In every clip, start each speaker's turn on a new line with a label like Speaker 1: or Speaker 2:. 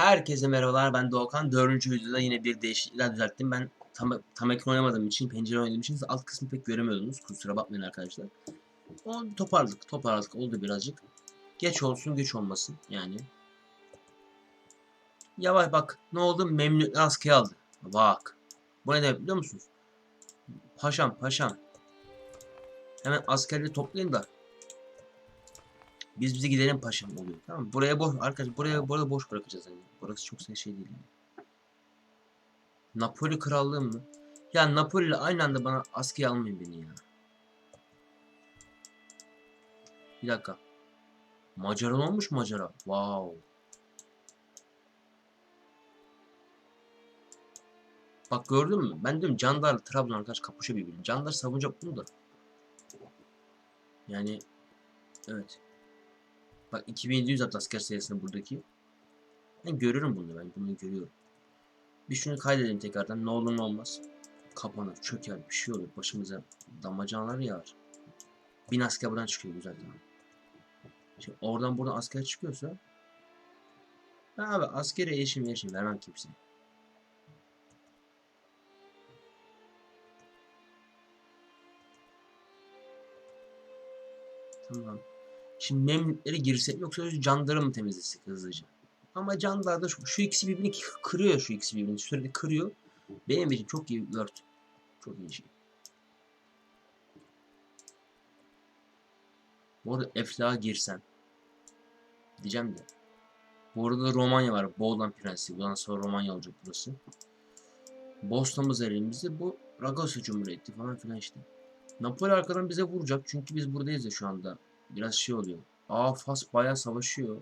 Speaker 1: Herkese merhabalar ben Doğukan. Dördüncü videoda yine bir değişiklikler düzelttim. Ben tam, tam ekran oynamadığım için, pencere oynadığım için alt kısmı pek göremiyordunuz. Kusura bakmayın arkadaşlar. Onu toparladık, toparladık. Oldu birazcık. Geç olsun, güç olmasın yani. Yavaş bak ne oldu? Memnun askıya aldı. Bak. Bu ne demek biliyor musunuz? Paşam, paşam. Hemen askerleri toplayın da biz bize gidelim paşam oluyor. Tamam? Buraya boş arkadaşlar buraya burada boş bırakacağız yani. Burası çok şey değil. Napoli krallığı mı? Ya Napoli ile aynı anda bana askıya almayın beni ya. Bir dakika. Macaran olmuş Macara. Wow. Bak gördün mü? Ben diyorum Candar Trabzon arkadaş kapışıyor birbirini. Candar savunacak bunu da. Yani evet. Bak 2700 at asker sayısını buradaki. Ben görüyorum bunu ben bunu görüyorum. Bir şunu kaydedelim tekrardan ne olur ne olmaz. Kapanır, çöker, bir şey olur. Başımıza damacanalar yağar. Bin asker buradan çıkıyor güzel tamam. Şimdi oradan buradan asker çıkıyorsa abi askere eşim eşim vermem kimseye. Tamam. Şimdi memlüklere girsek yoksa önce canları mı temizlesek hızlıca? Ama canlar da şu, şu ikisi birbirini kırıyor şu ikisi birbirini sürekli kırıyor. Benim için çok iyi word. Çok iyi şey. Bu arada Eflak'a girsen. Diyeceğim de. Bu arada Romanya var. Boğdan Prensi. Bundan sonra Romanya olacak burası. Bosna'mız elimizde. Bu Ragosya Cumhuriyeti falan filan işte. Napoli arkadan bize vuracak. Çünkü biz buradayız ya şu anda. Biraz şey oluyor. Aa Fas bayağı savaşıyor.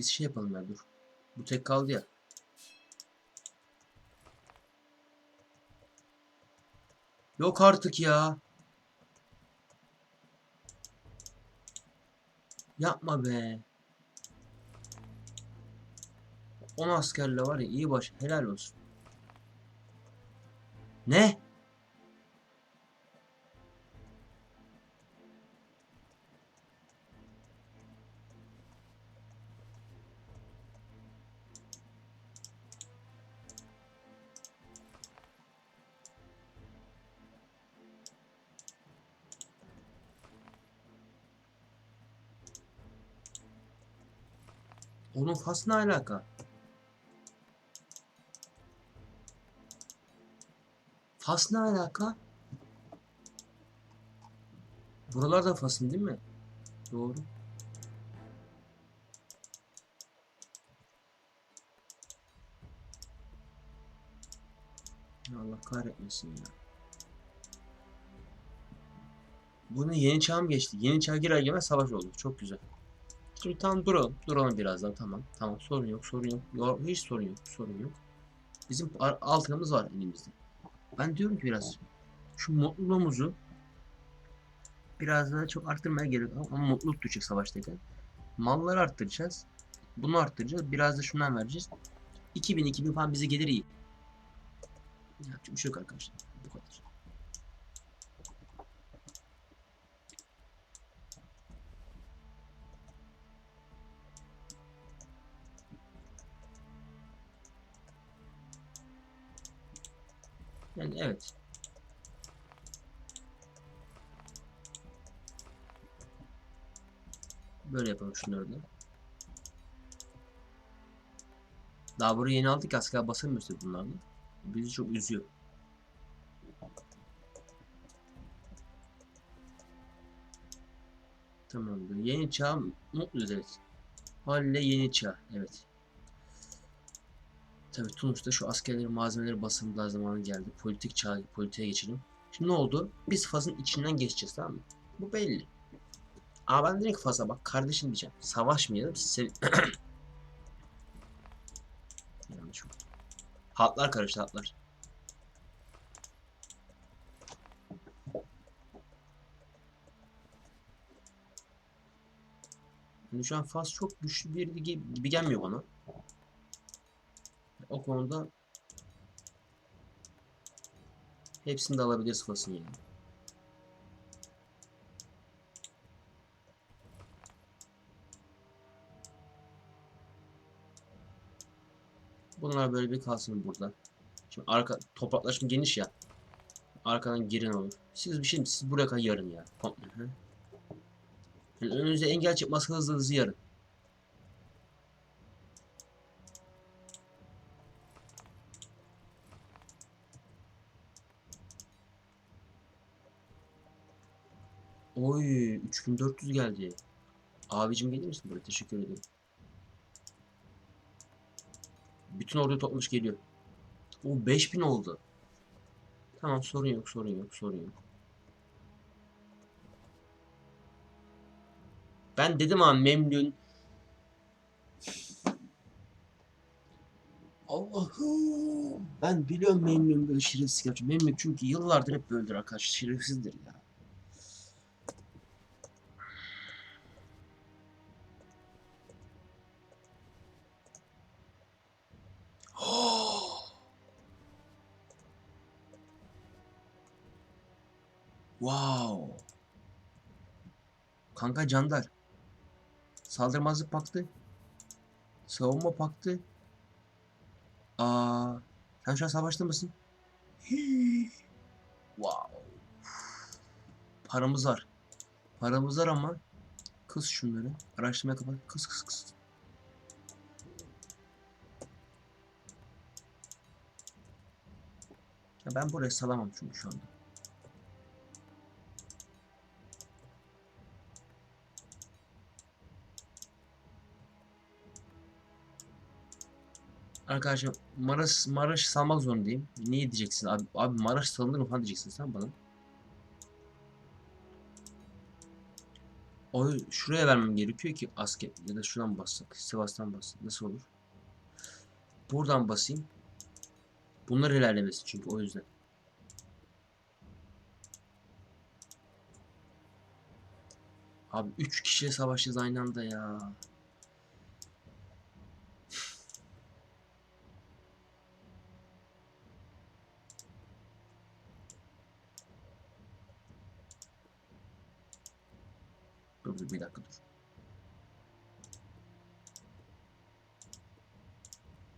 Speaker 1: Biz şey yapalım ya dur. Bu tek kaldı ya. Yok artık ya. Yapma be. 10 askerle var ya iyi baş helal olsun. Ne? Onun fas ne alaka? Fas ne alaka? Buralar da Fas'ın değil mi? Doğru. Allah kahretmesin ya. Bunun yeni çağ mı geçti? Yeni çağ girer girmez savaş oldu. Çok güzel. Şimdi tamam duralım. Duralım biraz daha tamam. Tamam sorun yok sorun yok. Yo, hiç sorun yok. Sorun yok. Bizim altınımız var elimizde. Ben diyorum ki biraz şu mutluluğumuzu biraz daha çok arttırmaya gerek yok ama mutluluk düşecek savaştayken. Malları arttıracağız. Bunu arttıracağız. Biraz da şundan vereceğiz. 2000 2000 falan bize gelir iyi. Yapacak bir şey yok arkadaşlar. Bu kadar. Yani evet. Böyle yapalım şunları da. Daha burayı yeni aldık asker basamıyoruz bunlarla. Bizi çok üzüyor. Tamamdır. Yeni çağ mutluyuz evet. Halle yeni çağ evet. Tabii Tunus'ta şu askerleri malzemeleri basımlar zamanı geldi. Politik çağ, politiğe geçelim. Şimdi ne oldu? Biz Fas'ın içinden geçeceğiz tamam mı? Bu belli. Aa ben direkt Fas'a bak kardeşim diyeceğim. Savaşmayalım. Sev. Hatlar karıştı hatlar. Yani şu an Fas çok güçlü bir gibi gelmiyor bana. O konuda Hepsini de alabiliriz Fas'ın yani. Bunlar böyle bir kalsın burada. Şimdi arka topraklaşma geniş ya. Arkadan girin olur. Siz bir şey siz buraya kadar yarın ya. Komple. Yani önünüze engel çıkmaz hızlı hızlı yarın. Oy 3400 geldi. Abicim gelir misin buraya? Teşekkür ederim. Bütün orduyu toplamış geliyor. O 5000 oldu. Tamam sorun yok sorun yok sorun yok. Ben dedim abi memnun. Allah'ım. Ben biliyorum memnun böyle şerefsiz yapacak. Memnun çünkü yıllardır hep böyledir arkadaş. Şerefsizdir ya. Wow. Kanka Candar. Saldırmazlık paktı. Savunma paktı. Aa, sen şu an savaşta mısın? Wow. Paramız var. Paramız var ama kız şunları. Araştırmaya kapat. Kız kız kız. Ya ben buraya salamam çünkü şu anda. Arkadaşlar Maraş, Maraş salmak zorundayım. Niye diyeceksin abi? Abi Maraş salınır mı falan diyeceksin sen bana. O şuraya vermem gerekiyor ki asker ya da şuradan bassak. Sivas'tan bassak. Nasıl olur? Buradan basayım. Bunlar ilerlemesi çünkü o yüzden. Abi 3 kişiyle savaşacağız aynı anda ya. Dur bir dakika dur.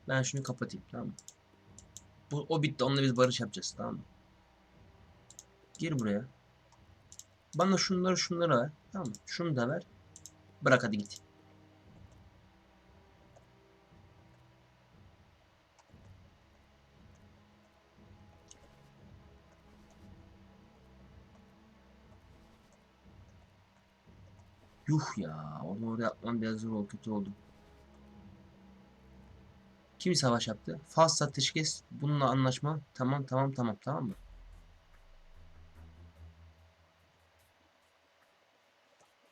Speaker 1: Ben şunu kapatayım tamam mı? Bu o bitti onunla biz barış yapacağız tamam mı? Gir buraya. Bana şunları şunları ver. Tamam mı? Şunu da ver. Bırak hadi git. Yuh ya. Onu oraya yapmam biraz zor oldu. Kötü oldu. Kim savaş yaptı? Fas ateşkes. Bununla anlaşma. Tamam tamam tamam tamam mı?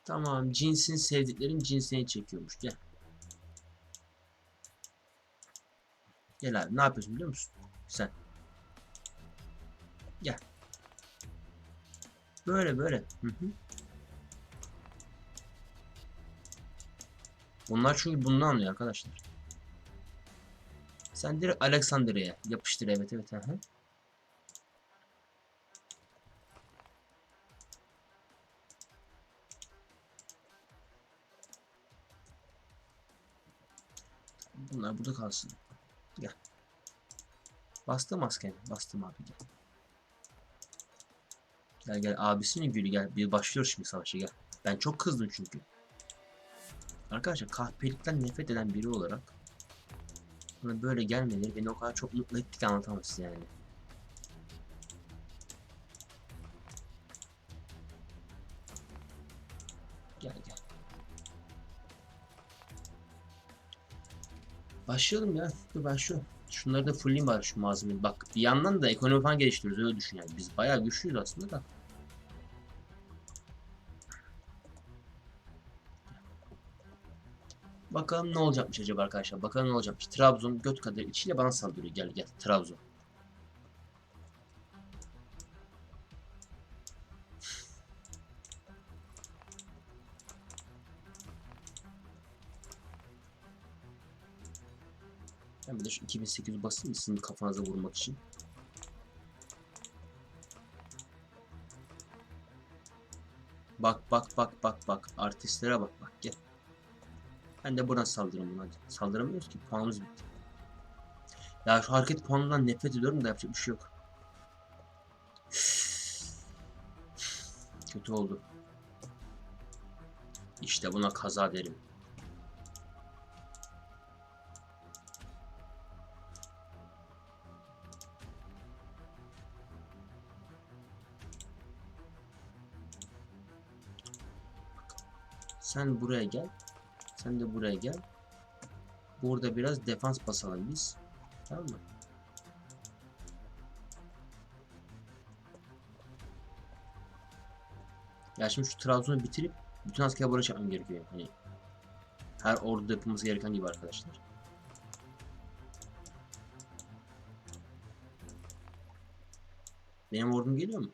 Speaker 1: Tamam. Cinsin sevdiklerin cinsini çekiyormuş. Gel. Gel abi. Ne yapıyorsun biliyor musun? Sen. Gel. Böyle böyle. Hı hı. Bunlar çünkü bundan anlıyor arkadaşlar. Sen direkt Alexandria'ya yapıştır evet evet. Hı Bunlar burada kalsın. Gel. Bastım maskeni. Bastım abi gel. Gel gel abisinin gülü gel. Bir başlıyor şimdi savaşa gel. Ben çok kızdım çünkü. Arkadaşlar kahpelikten nefret eden biri olarak bana böyle gelmeleri beni o kadar çok mutlu etti ki anlatamam yani. Gel gel. Başlayalım ya. Dur şu şunları da fullleyeyim bari şu malzemeyi. Bak bir yandan da ekonomi falan geliştiriyoruz öyle düşün yani. Biz bayağı güçlüyüz aslında da. Bakalım ne olacakmış acaba arkadaşlar. Bakalım ne olacakmış. Trabzon göt kadar içiyle bana saldırıyor. Gel gel Trabzon. Ben bir de şu 2800 basayım sizin kafanıza vurmak için. Bak bak bak bak bak. Artistlere bak bak gel. Ben de buradan saldırırım hadi. Saldıramıyoruz ki puanımız bitti. Ya şu hareket puanından nefret ediyorum da yapacak bir şey yok. Kötü oldu. İşte buna kaza derim. Sen buraya gel. Sen de buraya gel. Burada biraz defans basalım biz. Tamam mı? Ya şimdi şu Trabzon'u bitirip bütün asker barış yapmam gerekiyor. Hani her orduda yapılması gereken gibi arkadaşlar. Benim ordum geliyor mu?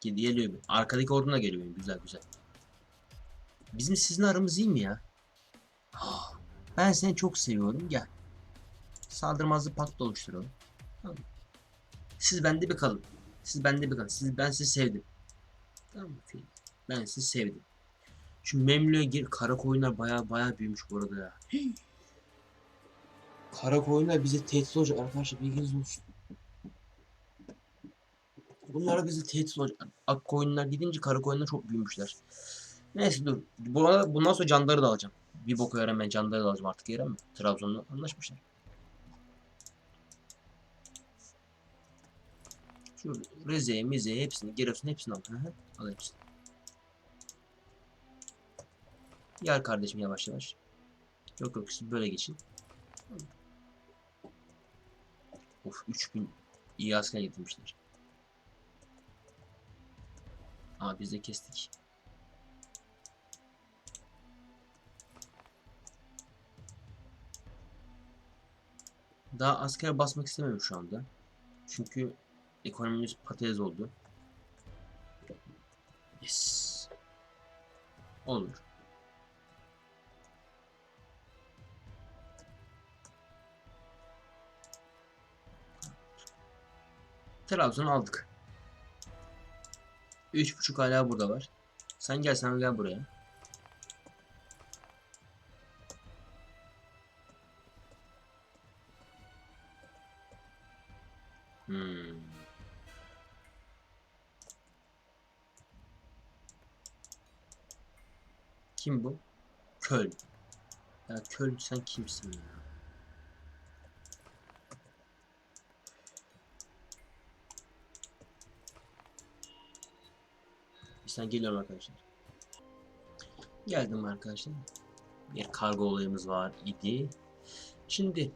Speaker 1: Ge- Geliyor. Arkadaki ordum da geliyor benim. Güzel güzel. Bizim sizin aramız iyi mi ya? Ben seni çok seviyorum. Gel. Saldırmazlı pakt oluşturalım. Tamam. Siz bende bir kalın. Siz bende bir kalın. Siz, ben sizi sevdim. Tamam mı? Ben sizi sevdim. Şu Memlü'ye gir. Kara koyunlar baya baya büyümüş bu arada ya. Kara koyunlar bize tehdit olacak arkadaşlar bilginiz olsun. Bunlar bize tehdit olacak. Ak koyunlar gidince kara koyunlar çok büyümüşler. Neyse dur. Bu arada bundan sonra canları da alacağım. Bir boku yaran ben canları da alacağım artık yere mi? Trabzon'la anlaşmışlar. Şu Rize'ye, Mize'ye hepsini, Giresun'u hepsini al. Hı. Al hepsini. Gel kardeşim yavaş yavaş. Yok yok siz böyle geçin. Of 3000 iyi asker getirmişler. Aa biz de kestik. Daha asker basmak istemiyorum şu anda. Çünkü ekonomimiz patates oldu. Yes. Olur. Trabzon'u aldık. Üç buçuk hala burada var. Sen gel sen gel buraya. Hmm. Kim bu? Köln. Ya Köln sen kimsin ya? Sen geliyorum arkadaşlar. Geldim arkadaşlar. Bir kargo olayımız var idi. Şimdi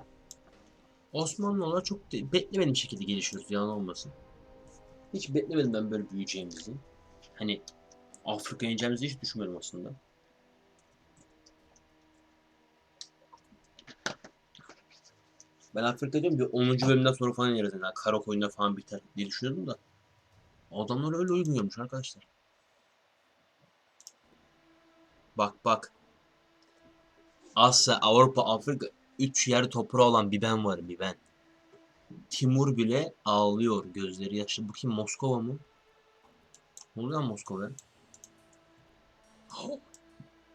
Speaker 1: Osmanlılar çok de- şekilde gelişiyoruz yalan olmasın. Hiç beklemedim ben böyle büyüyeceğimizi. Hani Afrika'ya ineceğimizi hiç düşünmedim aslında. Ben Afrika diyorum bir 10. bölümden sonra falan ineriz yani kara koyunda falan biter diye düşünüyordum da. Adamlar öyle uygun arkadaşlar. Bak bak. Asya, Avrupa, Afrika 3 yer toprağı olan bir ben varım bir ben. Timur bile ağlıyor gözleri yaşlı. Bu kim Moskova mı? Ne oluyor lan Moskova?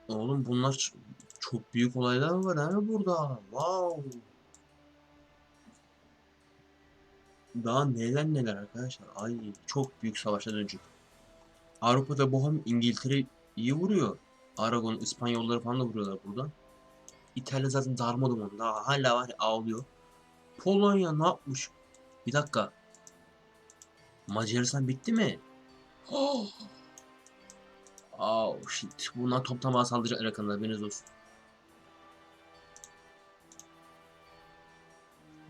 Speaker 1: Oğlum bunlar çok büyük olaylar var ha burada. Wow. Daha neler neler arkadaşlar. Ay çok büyük savaşa dönecek. Avrupa'da bu hem İngiltere iyi vuruyor. Aragon, İspanyolları falan da vuruyorlar buradan. İtalya zaten darmaduman. Daha hala var ağlıyor. Polonya ne yapmış? Bir dakika. Macaristan bitti mi? Oh. Oh shit. Bunlar toptan saldıracaklar yakında haberiniz olsun.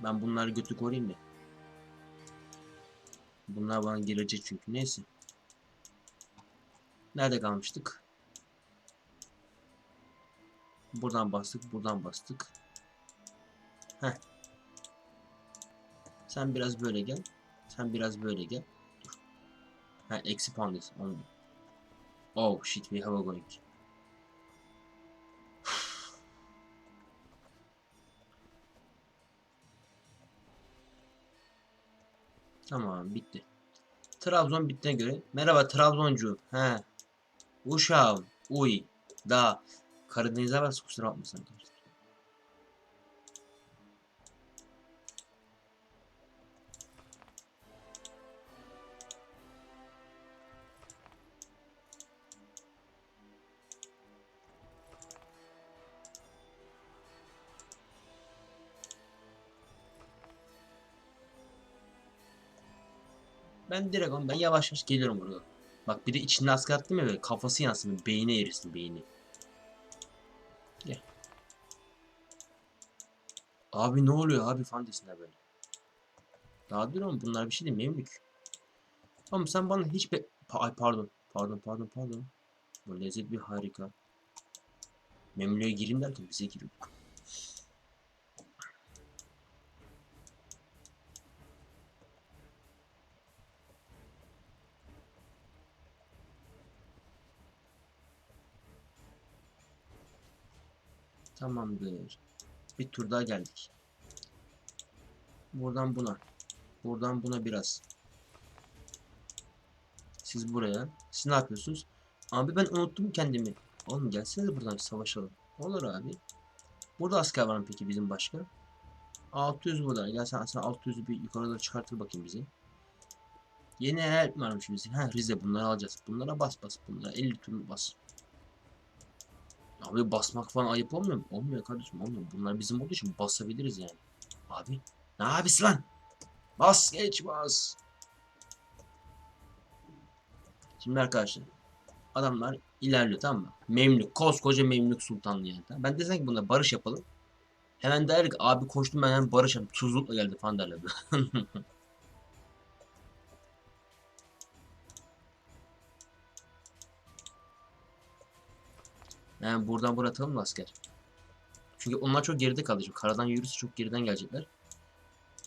Speaker 1: Ben bunları götü koruyayım mı? Bunlar bana gelecek çünkü. Neyse. Nerede kalmıştık? Buradan bastık, buradan bastık. Heh. Sen biraz böyle gel. Sen biraz böyle gel. Dur. Ha, eksi. Onu. Oh shit, we have a going. Tamam, bitti. Trabzon bittiğine göre. Merhaba Trabzoncu. He, Uşağım. Uy. Da. Karadeniz'e var kusura bakmasın. Ben direkt ben yavaş yavaş geliyorum buraya. Bak bir de içinde asker attım ya böyle kafası yansın beyni erisin beyni. Abi ne oluyor abi falan böyle. Daha dur oğlum bunlar bir şey değil memlük. Oğlum sen bana hiç be... Pa- Ay pardon. Pardon pardon pardon. Bu lezzet bir harika. Memlüğe gireyim derken bize giriyorduk. Tamamdır. Bir tur daha geldik. Buradan buna. Buradan buna biraz. Siz buraya. Siz ne yapıyorsunuz? Abi ben unuttum kendimi. Oğlum gelsenize buradan savaşalım. Olur abi. Burada asker var mı peki bizim başka? 600 burada. Gel sen, sen 600'ü bir yukarıda çıkartır bakayım bizi. Yeni help varmış bizim. Ha Rize bunları alacağız. Bunlara bas bas. Bunlara 50 tur bas. Abi basmak falan ayıp olmuyor mu? Olmuyor kardeşim olmuyor. Bunlar bizim olduğu için basabiliriz yani. Abi ne abisi lan? Bas geç bas. Şimdi arkadaşlar adamlar ilerliyor tamam mı? Memlük koskoca Memlük Sultanlığı yani. Ben desem ki buna barış yapalım. Hemen der ki abi koştum ben hemen barış yaptım. Tuzlukla geldi falan derler. Yani buradan buraya atalım mı asker? Çünkü onlar çok geride. Şimdi karadan yürürse çok geriden gelecekler.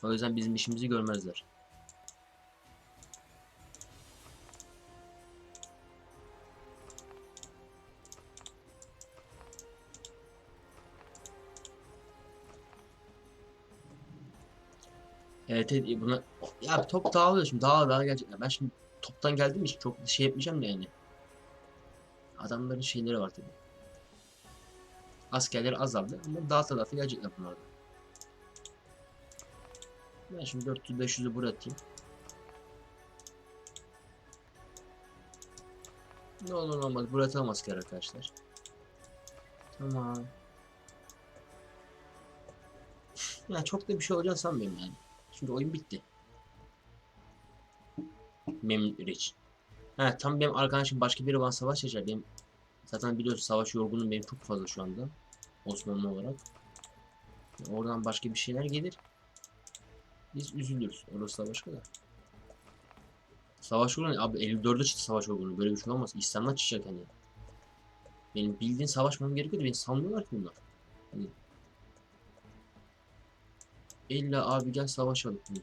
Speaker 1: O yüzden bizim işimizi görmezler. Evet evet buna ya top dağılıyor şimdi daha daha gelecekler. Ben şimdi toptan geldiğim için çok şey yapmayacağım da yani. Adamların şeyleri var tabii. Askerleri azaldı ama daha tarafı gelecekler bunlardan. Ben şimdi 400-500'ü buraya. Ne olur ne olmaz buraya asker arkadaşlar. Tamam. Ya çok da bir şey olacağını sanmıyorum yani. Çünkü oyun bitti. Memnun için. Ha tam benim arkadaşım başka biri bana savaş açar. Benim zaten biliyorsun savaş yorgunluğum benim çok fazla şu anda. Osmanlı olarak. Oradan başka bir şeyler gelir. Biz üzülürüz. Orası da başka da. Savaş yorgunluğu abi 54'e çıktı savaş yorgunluğu. Böyle bir şey olmaz. İslam'dan çıkacak hani. Benim bildiğin savaşmam gerekiyordu. Beni sanmıyorlar ki bunlar. Hani. İlla abi gel savaşalım. Hani.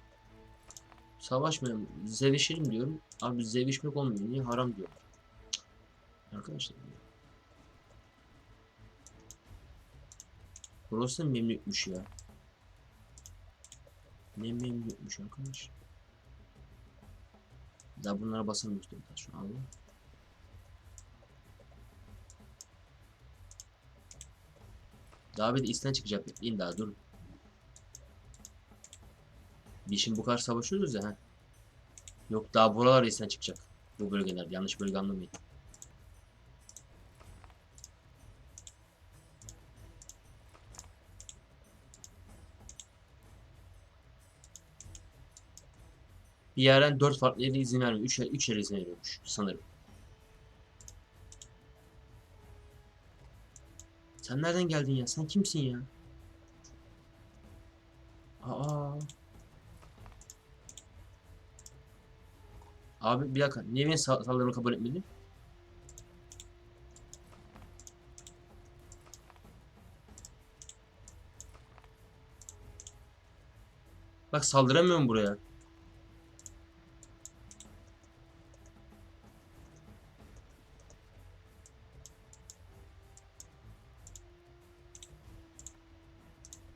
Speaker 1: Savaşmayalım. Zevişelim diyorum. Abi zevişmek olmuyor. Niye haram diyor. Arkadaşlar. Burası memlükmüş ya. Ne memlükmüş arkadaş. Daha bunlara basamıyoruz şu an. Daha bir de isten çıkacak. Bekleyin daha durun. Biz şimdi bu kadar savaşıyoruz ya. Ha. Yok daha buralar isten çıkacak. Bu bölgeler. Yanlış bölge anlamayın. Yerden 4 farklı yere izin vermiyor. 3 3 yere izin veriyormuş sanırım. Sen nereden geldin ya? Sen kimsin ya? Aa. Abi bir dakika. Niye benim sal- saldırımı kabul etmedin? Bak saldıramıyorum buraya.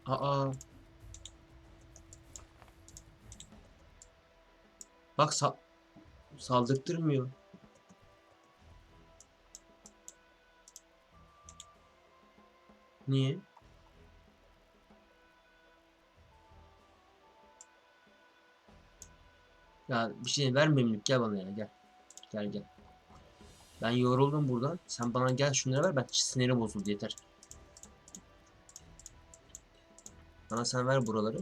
Speaker 1: Aa. Bak sa saldırtırmıyor. Niye? Ya bir şey ver gel bana ya gel. Gel gel. Ben yoruldum buradan. Sen bana gel şunları ver ben sinirim bozuldu yeter. Bana sen ver buraları.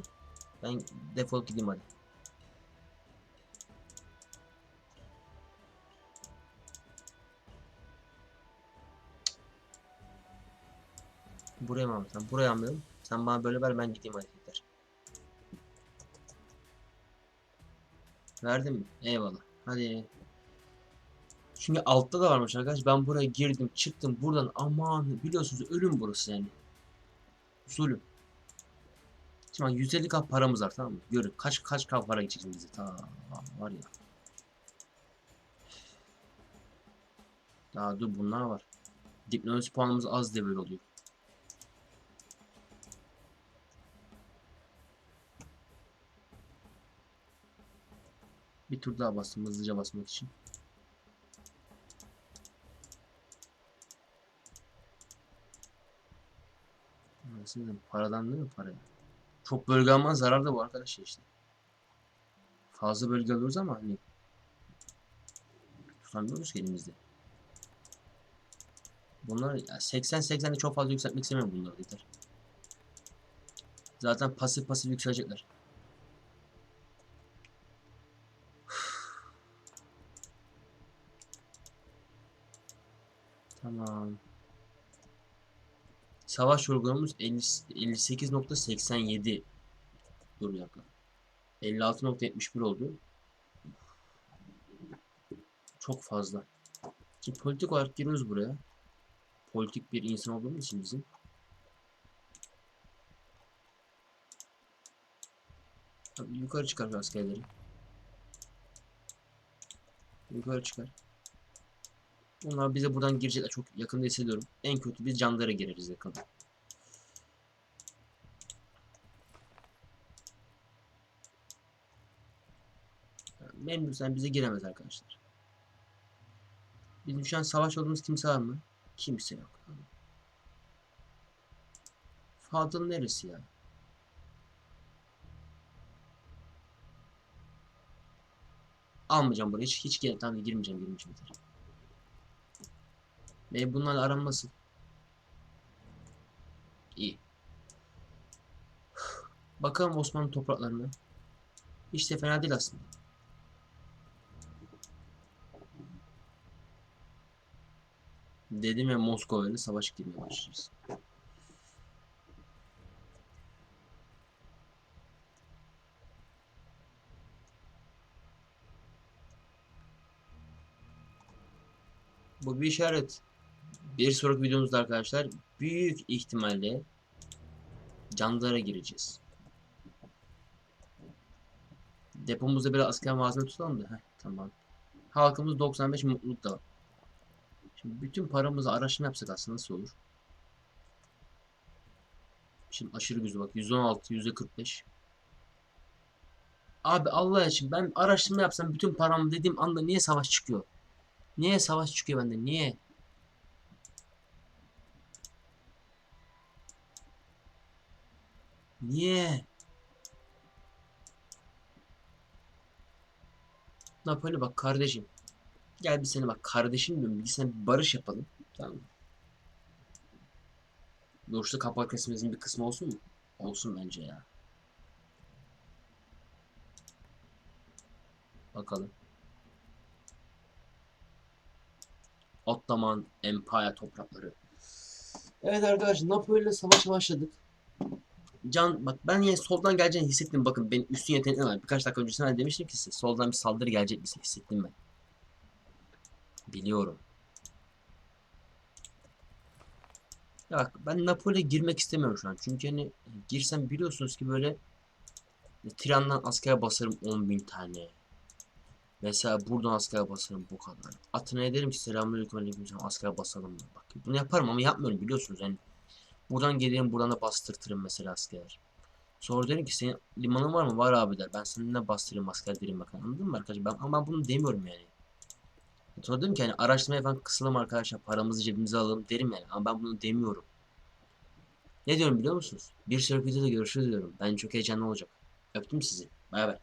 Speaker 1: Ben defol gideyim hadi. Buraya mı almışsın? Buraya almayalım. Sen bana böyle ver ben gideyim hadi yeter. Verdin mi? Eyvallah. Hadi. Çünkü altta da varmış arkadaş. Ben buraya girdim çıktım buradan aman biliyorsunuz ölüm burası yani. Zulüm. Şimdi bak 150 kap paramız var tamam mı? Görün kaç kaç kap para gidecek bize. Tamam var ya. Daha dur bunlar var. Diplomasi puanımız az diye böyle oluyor. Bir tur daha bastım hızlıca basmak için. Nasıl? Paradan değil mi paraya? Çok bölge alman zarar da bu arkadaşlar işte. Fazla bölge alıyoruz ama hani tutamıyoruz elimizde. Bunlar 80-80'de çok fazla yükseltmek istemiyorum bunları yeter. Zaten pasif pasif yükselecekler. Tamam. Savaş yorgunluğumuz 50 58.87 dur bir dakika. 56.71 oldu. Çok fazla. Şimdi politik olarak giriyoruz buraya. Politik bir insan olduğumuz için bizim. Tabii yukarı çıkar askerleri. Yukarı çıkar. Onlar bize buradan girecekler. Çok yakında hissediyorum. En kötü biz canlara gireriz yakında. Memnun sen bize giremez arkadaşlar. Bizim şu an savaş olduğumuz kimse var mı? Kimse yok. Fadıl neresi ya? Almayacağım burayı. Hiç, hiç gel tamam girmeyeceğim girmeyeceğim. Ve bunlarla aram? İyi. Bakalım Osmanlı topraklarına. Hiç de fena değil aslında. Dedim ya Moskova ile savaş girmeye başlayacağız. Bu bir işaret. Bir sonraki videomuzda arkadaşlar büyük ihtimalle canlara gireceğiz. Depomuzda biraz asker malzeme tutalım da. Heh, tamam. Halkımız 95 mutluluk da. Şimdi bütün paramızı araştırma yapsak aslında nasıl olur? Şimdi aşırı güzel bak. 116, 145. Abi Allah için ben araştırma yapsam bütün param dediğim anda niye savaş çıkıyor? Niye savaş çıkıyor bende? Niye? Niye? Napoli bak kardeşim. Gel bir seni bak kardeşim diyorum. Bir sen bir barış yapalım. Tamam mı? Doğuşta kapak resmimizin bir kısmı olsun mu? Olsun bence ya. Bakalım. Ottoman Empire toprakları. Evet arkadaşlar Napoli ile savaşa başladık. Can bak ben yine soldan geleceğini hissettim. Bakın benim üstün yeteneklerim var. Birkaç dakika öncesinde demiştim ki size soldan bir saldırı gelecek bir hissettim ben. Biliyorum. Ya bak ben Napoli'ye girmek istemiyorum şu an. Çünkü hani girsem biliyorsunuz ki böyle Tiran'dan asker basarım 10.000 tane. Mesela buradan asker basarım bu kadar. Atina'ya derim ki selamünaleyküm aleykümselam asker basalım. Bak bunu yaparım ama yapmıyorum biliyorsunuz. Yani buradan gelirim buradan da bastırtırım mesela asker. Sonra derim ki senin limanın var mı? Var abi der. Ben seninle bastırayım asker derim bakın anladın mı arkadaşlar? Ben, ama ben bunu demiyorum yani. Sonra dedim ki hani araştırmaya falan kısalım arkadaşlar paramızı cebimize alalım derim yani ama ben bunu demiyorum. Ne diyorum biliyor musunuz? Bir sonraki videoda görüşürüz diyorum. Ben çok heyecanlı olacak. Öptüm sizi. Bay bay.